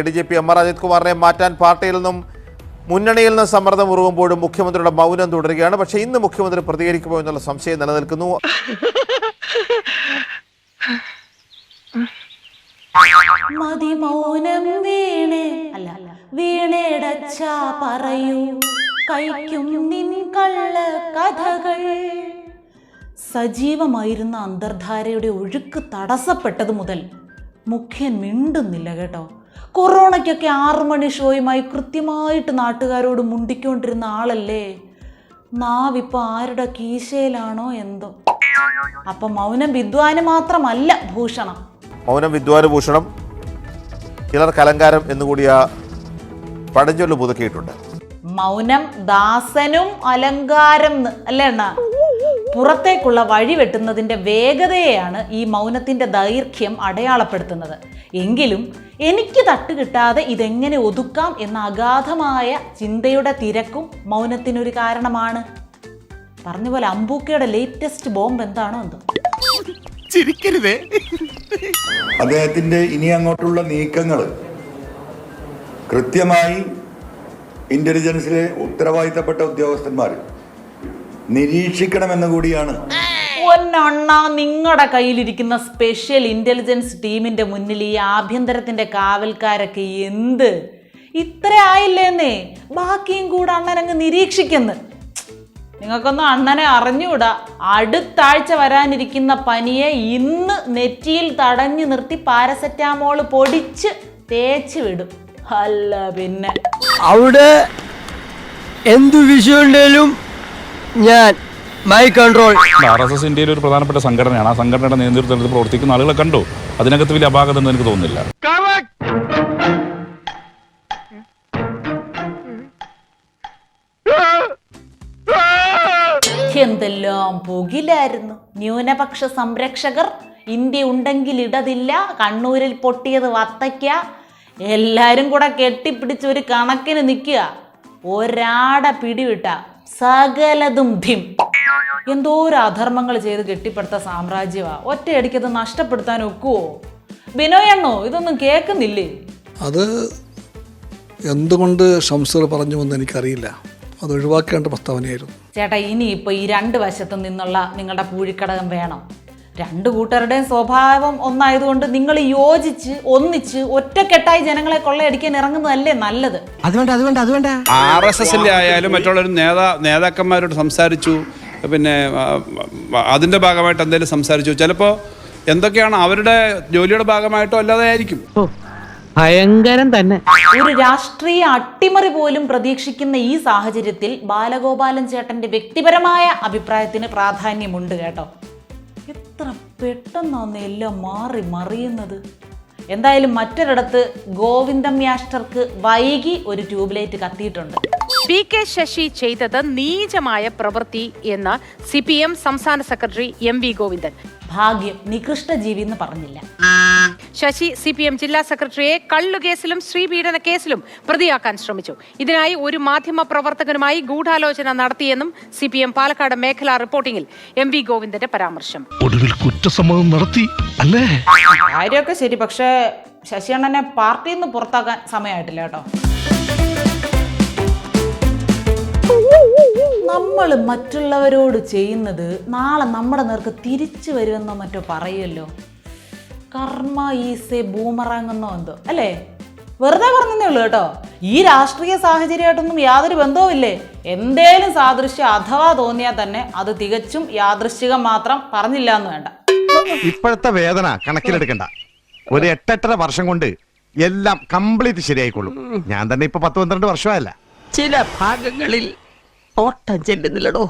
A D G P M R Ajith കുമാറിനെ മാറ്റാൻ പാർട്ടിയിൽ നിന്നും മുന്നണിയിൽ നിന്ന് സമ്മർദ്ദം ഉറുകുമ്പോഴും മുഖ്യമന്ത്രിയുടെ മൗനം തുടരുകയാണ്. പക്ഷേ ഇന്ന് മുഖ്യമന്ത്രി പ്രതികരിക്കുമോ എന്നുള്ള സംശയം നിലനിൽക്കുന്നു. മൗനം വീണേ അല്ല കള്ള കഥകൾ. സജീവമായിരുന്ന അന്തർധാരയുടെ ഒഴുക്ക് തടസ്സപ്പെട്ടത് മുതൽ മുഖ്യൻ മിണ്ടുന്നില്ല കേട്ടോ. കൊറോണയ്ക്കൊക്കെ ആറ് മണി ഷോയുമായി കൃത്യമായിട്ട് നാട്ടുകാരോട് മുണ്ടിക്കൊണ്ടിരുന്ന ആളല്ലേ? നാവിപ്പോൾ ആരുടെ കീശയിലാണോ എന്തോ? അപ്പം മൗനം വിദ്വാന് മാത്രമല്ല ഭൂഷണം. മൗനം വിദ്വാന് ഭൂഷണം ചിലർ കലങ്കാരം എന്നുകൂടിയ പഴഞ്ചൊല്ല് പുതുക്കിയിട്ടുണ്ട്. മൗനം ദാസനും അലങ്കാരം അല്ലേ അണ്ണാ? പുറത്തേക്കുള്ള വഴി വെട്ടുന്നതിന്റെ വേഗതയെയാണ് ഈ മൗനത്തിന്റെ ദൈർഘ്യം അടയാളപ്പെടുത്തുന്നത്. എങ്കിലും എനിക്ക് തട്ടുകിട്ടാതെ ഇതെങ്ങനെ ഒതുക്കാം എന്ന അഗാധമായ ചിന്തയുടെ തിരക്കും മൗനത്തിനൊരു കാരണമാണ്. പറഞ്ഞ പോലെ അമ്പൂക്കയുടെ ലേറ്റസ്റ്റ് ബോംബ് എന്താണോ എന്തോ. ചിരിക്കരുതേ. അദ്ദേഹത്തിന്റെ ഇനി അങ്ങോട്ടുള്ള നീക്കങ്ങൾ കൃത്യമായി ഇന്റലിജൻസിലെ ഉത്തരവാദിത്തപ്പെട്ട ഉദ്യോഗസ്ഥന്മാർ നിരീക്ഷിക്കണമെന്ന് കൂടിയാണ്. ഒന്നണ്ണ നിങ്ങളുടെ കയ്യിലിരിക്കുന്ന സ്പെഷ്യൽ ഇന്റലിജൻസ് ടീമിന്റെ മുന്നിൽ ഈ ആഭ്യന്തരത്തിന്റെ കാവൽക്കാരൊക്കെ എന്ത്? ഇത്ര ആയില്ലേന്നേ? ബാക്കിയും കൂടെ അണ്ണൻ അങ്ങ് നിരീക്ഷിക്കുന്നു. നിങ്ങൾക്കൊന്നും അണ്ണനെ അറിഞ്ഞുകൂടാ. അടുത്താഴ്ച വരാനിരിക്കുന്ന പനിയെ ഇന്ന് നെറ്റിയിൽ തടഞ്ഞു നിർത്തി പാരസെറ്റാമോൾ പൊടിച്ച് തേച്ച് വിടും. അല്ല പിന്നെ. അവിടെ എന്തു വിഷയമുണ്ടേലും ഞാൻ my control R S S ഇന്ത്യയിലെ ഒരു പ്രധാനപ്പെട്ട സംഘടനയാണ്. ആ സംഘടനയുടെ നേതൃത്വത്തിൽ പ്രവർത്തിക്കുന്ന ആളുകളെ കണ്ടു. അതിനകത്ത് വലിയ അപാകത എന്ന് എനിക്ക് തോന്നുന്നില്ല. എന്തെല്ലാം പുകിലായിരുന്നു. ന്യൂനപക്ഷ സംരക്ഷകർ ഇന്ത്യ ഉണ്ടെങ്കിൽ ഇടതില്ല കണ്ണൂരിൽ പൊട്ടിയത് വത്തയ്ക്ക. എല്ലാരും കൂടെ കെട്ടിപ്പിടിച്ച് ഒരു കണക്കിന് നിൽക്കുക. ഒരാടെ പിടിവിട്ട. സകലതും ധിം. എന്തോരം അധർമ്മങ്ങൾ ചെയ്ത് കെട്ടിപ്പടുത്ത സാമ്രാജ്യമാ ഒറ്റയടിക്കത് നഷ്ടപ്പെടുത്താൻ ഒക്കുവോ? ബിനോയണ്ണോ ഇതൊന്നും കേൾക്കുന്നില്ലേ? അത് എന്തുകൊണ്ട് ഷംസർ പറഞ്ഞു എന്ന് എനിക്കറിയില്ല. അത് ഒഴിവാക്കേണ്ട പ്രസ്താവനയായിരുന്നു. ചേട്ടാ ഇനി ഇപ്പൊ ഈ രണ്ട് വശത്തു നിന്നുള്ള നിങ്ങളുടെ പൂഴിക്കടകം വേണം. രണ്ട് കൂട്ടരുടെയും സ്വഭാവം ഒന്നായതുകൊണ്ട് നിങ്ങൾ യോജിച്ച് ഒന്നിച്ച് ഒറ്റക്കെട്ടായി ജനങ്ങളെ കൊള്ളയടിക്കാൻ ഇറങ്ങുന്നതല്ലേ നല്ലത്? അതുകൊണ്ട് അതുകൊണ്ട് ആർ എസ് എസിന്റെ ആയാലും മറ്റുള്ള ഒരു നേതാ നേതാക്കന്മാരോട് സംസാരിച്ചു. പിന്നെ അതിന്റെ ഭാഗമായിട്ട് എന്തെങ്കിലും സംസാരിച്ചു. ചിലപ്പോൾ എന്തൊക്കെയാണ് അവരുടെ ജോലിയുടെ ഭാഗമായിട്ടോ അല്ലാതെ ആയിരിക്കും. ഭയങ്കരം തന്നെ. ഒരു രാഷ്ട്രീയ അട്ടിമറി പോലും പ്രതീക്ഷിക്കുന്ന ഈ സാഹചര്യത്തിൽ ബാലഗോപാലൻ ചേട്ടന്റെ വ്യക്തിപരമായ അഭിപ്രായത്തിന് പ്രാധാന്യമുണ്ട് കേട്ടോ. എത്ര പെട്ടെന്നാണ് എല്ലാം മാറി മറിയുന്നത്? എന്തായാലും മറ്റൊരിടത്ത് ഗോവിന്ദം മ്യാസ്റ്റർക്ക് വൈകി ഒരു ട്യൂബ് ലൈറ്റ് കത്തിയിട്ടുണ്ട്. പി കെ ശശി ചെയ്തത് നീചമായ പ്രവൃത്തി എന്ന് സി പി എം സംസ്ഥാന സെക്രട്ടറി എം വി ഗോവിന്ദൻ. ഭാഗ്യം നികൃഷ്ട ജീവി എന്ന് പറഞ്ഞില്ല. ശശി സി പി എം ജില്ലാ സെക്രട്ടറിയെ കള്ളുകേസിലും ശ്രീപീഡന കേസിലും പ്രതിയാക്കാൻ ശ്രമിച്ചു. ഇതിനായി ഒരു മാധ്യമ പ്രവർത്തകനുമായി ഗൂഢാലോചന നടത്തിയെന്നും സി പി എം പാലക്കാട് മേഖലാ റിപ്പോർട്ടിംഗിൽ എം വി ഗോവിന്ദന്റെ പരാമർശം. ഒടുവിൽ കുറ്റസമ്മതം നടത്തി അല്ലേ? കാര്യമൊക്കെ ശരി പക്ഷേ ശശിയണ്ണനെ പാർട്ടിയിൽ നിന്ന് പുറത്താക്കാൻ സമയമായിട്ടില്ല കേട്ടോ. നമ്മൾ മറ്റുള്ളവരോട് ചെയ്യുന്നത് നാളെ നമ്മുടെ നേർക്ക് തിരിച്ചു വരുമെന്നോ മറ്റോ പറയുമല്ലോ. കർമ്മ ഈസ് എ ബൂമറാങ് എന്നോ എന്തോ അല്ലേ? വെറുതെ പറഞ്ഞതേ ഉള്ളൂ കേട്ടോ. ഈ രാഷ്ട്രീയ സാഹചര്യമായിട്ടൊന്നും യാതൊരു ബന്ധവുമില്ലേ? എന്തേലും സാദൃശ്യം അഥവാ തോന്നിയാൽ തന്നെ അത് തികച്ചും യാദൃശ്ചികം മാത്രം പറഞ്ഞില്ല എന്ന് വേണ്ട. ഇപ്പോഴത്തെ വേദന കണക്കിലെടുക്കണ്ട. ഒരു എട്ടെട്ടര വർഷം കൊണ്ട് എല്ലാം കംപ്ലീറ്റ് ശരിയായിക്കൊള്ളും. ഞാൻ തന്നെ ഇപ്പൊ പത്ത് പന്ത്രണ്ട് വർഷമായല്ല. ചില ഭാഗങ്ങളിൽ ഓട്ടം ചെല്ലുന്നില്ലടോ.